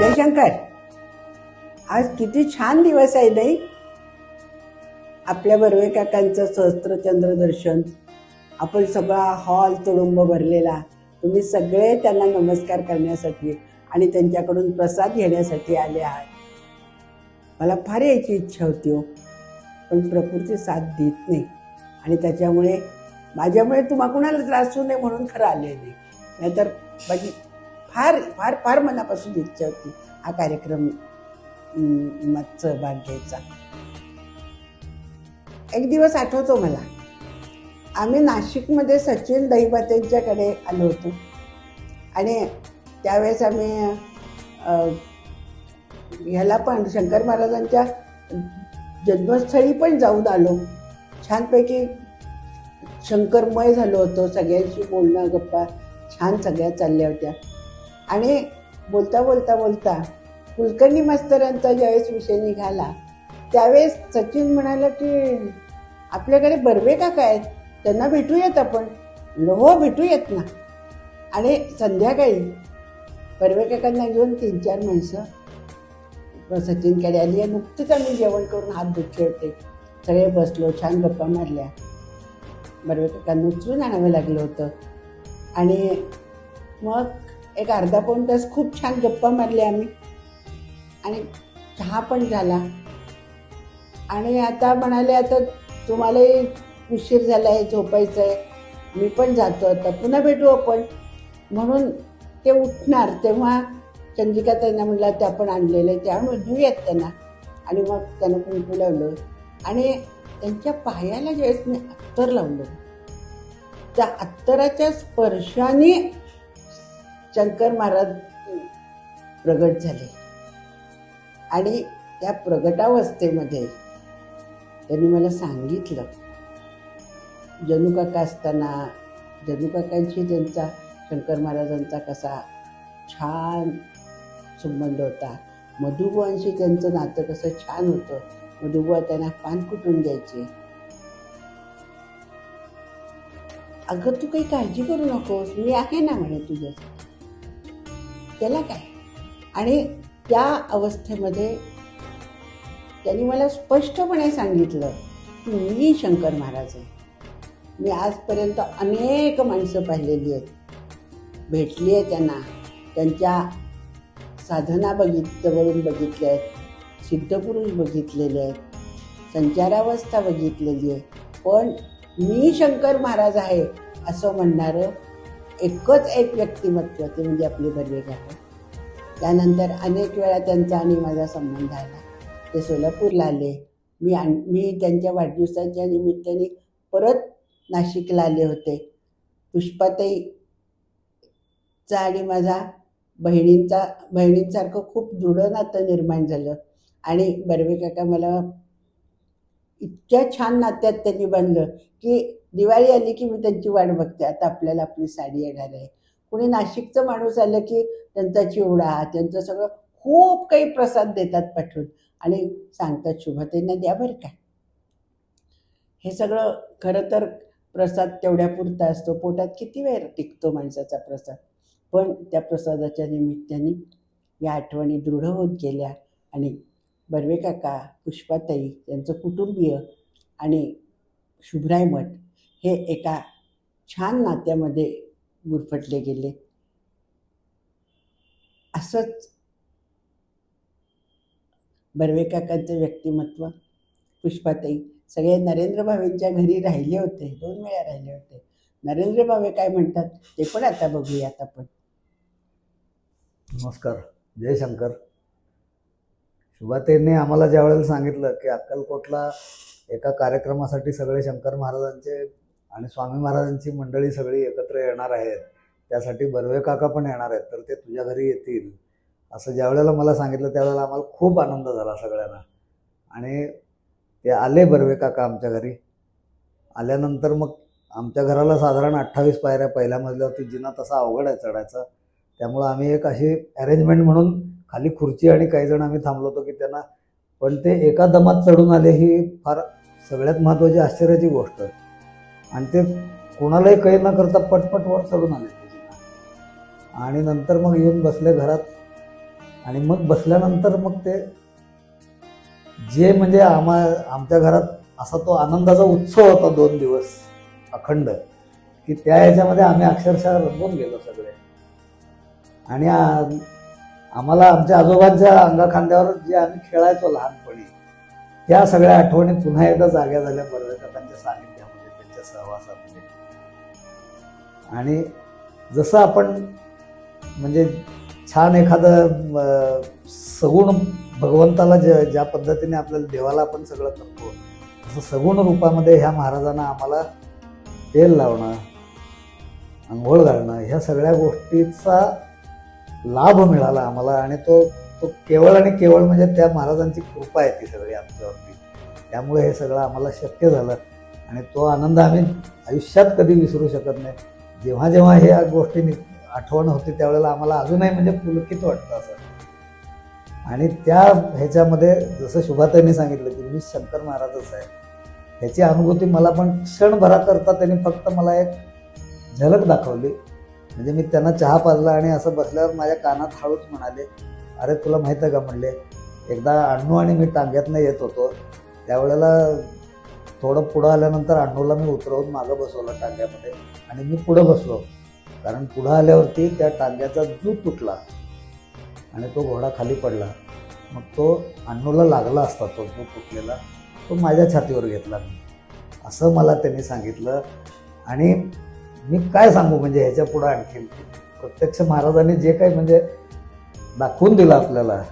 जयशंकर आज किती छान दिवस आहे नाही? आपल्या बर्वे काकांचं सहस्त्रचंद्र दर्शन आपण सगळा हॉल तुडुंब भरलेला तुम्ही सगळे त्यांना नमस्कार करण्यासाठी आणि त्यांच्याकडून प्रसाद घेण्यासाठी आले आहात. मला फार यायची इच्छा होती हो पण प्रकृती साथ देत नाही आणि त्याच्यामुळे माझ्यामुळे तुम्हा कुणाला त्रास होऊ नये म्हणून खरं आले नाही. नाहीतर माझी फार फार फार मनापासून इच्छा होती हा कार्यक्रम मागचं भाग सहभाग घ्यायचा. एक दिवस आठवतो मला. आम्ही नाशिकमध्ये सचिन दहीबातेंच्याकडे आलो होतो. आणि त्यावेळेस आम्ही ह्याला पण शंकर महाराजांच्या जन्मस्थळी पण जाऊन आलो. छानपैकी शंकरमय झालो होतो. सगळ्यांशी बोलणं गप्पा छान सगळ्या चालल्या होत्या. आणि बोलता बोलता बोलता कुलकर्णी मास्तरांचा ज्यावेळेस विषय निघाला त्यावेळेस सचिन म्हणाला की आपल्याकडे बर्वे काका आहेत त्यांना भेटूयात आपण. लोहो हो भेटूयात ना. आणि संध्याकाळी बर्वे काकांना घेऊन तीन चार माणसं सचिनकडे आली आहे नुकतीच आम्ही जेवण करून हात धुतले होते. सगळे बसलो छान गप्पा मारल्या. बर्वे काकांना उचलून आणावं लागलं होतं. आणि मग एक अर्धा पाऊण तास खूप छान गप्पा मारल्या आम्ही. आणि चहा पण झाला. आणि आता म्हणाले आता तुम्हालाही उशीर झाला आहे झोपायचं आहे मी पण जातो आता. पुन्हा भेटू आपण. म्हणून ते उठणार. तेव्हा चंद्रिका त्यांना म्हणला ते आपण आणलेलं त्यामुळे घेऊयात त्यांना. आणि मग त्यांना कुंकू लावलं. आणि त्यांच्या पायाला ज्यावेळेस मी अत्तर लावलं. त्या अत्तराच्या स्पर्शाने शंकर महाराज प्रगट झाले. आणि त्या प्रगटावस्थेमध्ये त्यांनी मला सांगितलं जनुकाका असताना जनुकाकांशी त्यांचा शंकर महाराजांचा कसा छान संबंध होता. मधुबुवांशी त्यांचं नातं कसं छान होतं. मधुबुवा त्यांना पान कुटून द्यायचे. अगं तू काही काळजी करू नकोस. मी आहे ना म्हणे तुझ्यासाठी. त्याला काय? आणि त्या अवस्थेमध्ये त्यांनी मला स्पष्टपणे सांगितलं की मी शंकर महाराज आहे. मी आजपर्यंत अनेक माणसं पाहिलेली आहेत. भेटली आहे त्यांना. त्यांच्या साधना बघितवरून बघितल्या आहेत. सिद्धपुरुष बघितलेले आहेत. संचारावस्था बघितलेली आहे. पण मी शंकर महाराज आहे असं म्हणणारं एकच एक व्यक्तिमत्व ते म्हणजे आपले बर्वे काका त्यानंतर अनेक वेळा त्यांचा आणि माझा संबंध आला. ते सोलापूरला आले. मी आण मी त्यांच्या वाढदिवसाच्या निमित्ताने परत नाशिकला आले होते. पुष्पाताईचा आणि माझा बहिणींचा बहिणींसारखं खूप दृढ नातं निर्माण झालं. आणि बर्वे काका मला इतक्या छान नात्यात त्यांनी बांधलं की दिवाळी आली की मी त्यांची वाट बघते. आता आपल्याला आपली साडी येणार आहे. कुणी नाशिकचं माणूस आलं की त्यांचा चिवडा त्यांचं सगळं खूप काही प्रसाद देतात पाठवून. आणि सांगतात शुभतेनं द्या बरं का. हे सगळं खरं तर प्रसाद तेवढ्या पुरता असतो. पोटात किती वेळ टिकतो माणसाचा प्रसाद? पण त्या प्रसादाच्या निमित्ताने या आठवणी दृढ होत गेल्या आणि बर्वे काका पुष्पाताई त्यांचं कुटुंबीय आणि शुभ्राय मठ हे एका छान नात्यामध्ये गुरफटले गेले. असंच बर्वे काकांचं व्यक्तिमत्व पुष्पाताई सगळे नरेंद्र भावेंच्या घरी राहिले होते दोन वेळा राहिले होते. नरेंद्र भावे काय म्हणतात ते पण आता बघूयात आपण. नमस्कार जयशंकर शुभातेने आम्हाला ज्या वेळेला सांगितलं की अक्कलकोटला एका कार्यक्रमासाठी सगळे शंकर महाराजांचे आणि स्वामी महाराजांची मंडळी सगळी एकत्र येणार आहेत त्यासाठी बर्वे काका पण येणार आहेत तर ते तुझ्या घरी येतील असं ज्या वेळेला मला सांगितलं त्यावेळेला आम्हाला खूप आनंद झाला सगळ्यांना. आणि ते आले बर्वे काका आमच्या घरी. आल्यानंतर मग आमच्या घराला साधारण अठ्ठावीस पायऱ्या पहिल्या मजल्यावरती जिना तसा अवघड आहे चढायचा त्यामुळं आम्ही एक अशी अरेंजमेंट म्हणून खाली खुर्ची आणि काही जण आम्ही थांबलो होतो की त्यांना पण ते एका दमात चढून आले ही फार सगळ्यात महत्त्वाची आश्चर्याची गोष्ट. आहे आणि ते कोणालाही काही न करता पटपट वर चढून आले. आणि नंतर मग येऊन बसले घरात. आणि मग बसल्यानंतर मग ते जे म्हणजे आम्हा आमच्या घरात असा तो आनंदाचा उत्सव होता दोन दिवस अखंड की त्या याच्यामध्ये आम्ही अक्षरशः रंगून गेलो सगळे. आणि आम्हाला आमच्या आजोबांच्या अंगाखांद्यावर जे आम्ही खेळायचो लहानपणी त्या सगळ्या आठवणी पुन्हा एकदा जाग्या झाल्या पर्यटकांच्या सानिध्यामध्ये त्यांच्या सहवासामध्ये. आणि जसं आपण म्हणजे छान एखादं सगुण भगवंताला ज्या ज्या पद्धतीने आपल्याला देवाला आपण सगळं करतो तसं सगुण रूपामध्ये ह्या महाराजांना आम्हाला तेल लावणं आंघोळ घालणं ह्या सगळ्या गोष्टीचा लाभ मिळाला आम्हाला आणि तो तो केवळ आणि केवळ म्हणजे त्या महाराजांची कृपा आहे ती सगळी आमच्यावरती. त्यामुळे हे सगळं आम्हाला शक्य झालं आणि तो आनंद आम्ही आयुष्यात कधी विसरू शकत नाही. जेव्हा जेव्हा ह्या गोष्टी आठवण होते त्यावेळेला आम्हाला अजूनही म्हणजे पुलकित वाटतं असं. आणि त्या ह्याच्यामध्ये जसं शुभाताईंनी सांगितलं की मी शंकर महाराजच आहे. ह्याची अनुभूती मला पण क्षणभराकरता त्यांनी फक्त मला एक झलक दाखवली. म्हणजे मी त्यांना चहा पाजला आणि असं बसल्यावर माझ्या कानात हळूच म्हणाले अरे तुला माहीत आहे का? म्हणले एकदा अण्णू आणि मी टांग्यातनं येत होतो. त्यावेळेला थोडं पुढं आल्यानंतर अण्णूला मी उतरवून मागं बसवलं टांग्यामध्ये आणि मी पुढं बसलो. कारण पुढं आल्यावरती त्या टांग्याचा जू तुटला आणि तो घोडा खाली पडला. मग तो अण्णूला लागला असता तो जू तुटलेला. तो माझ्या छातीवर घेतला. मी असं मला त्यांनी सांगितलं आणि मी काय सांगू? म्हणजे ह्याच्या पुढं आणखीन प्रत्यक्ष महाराजांनी जे काही म्हणजे दाखवून दिलं आपल्याला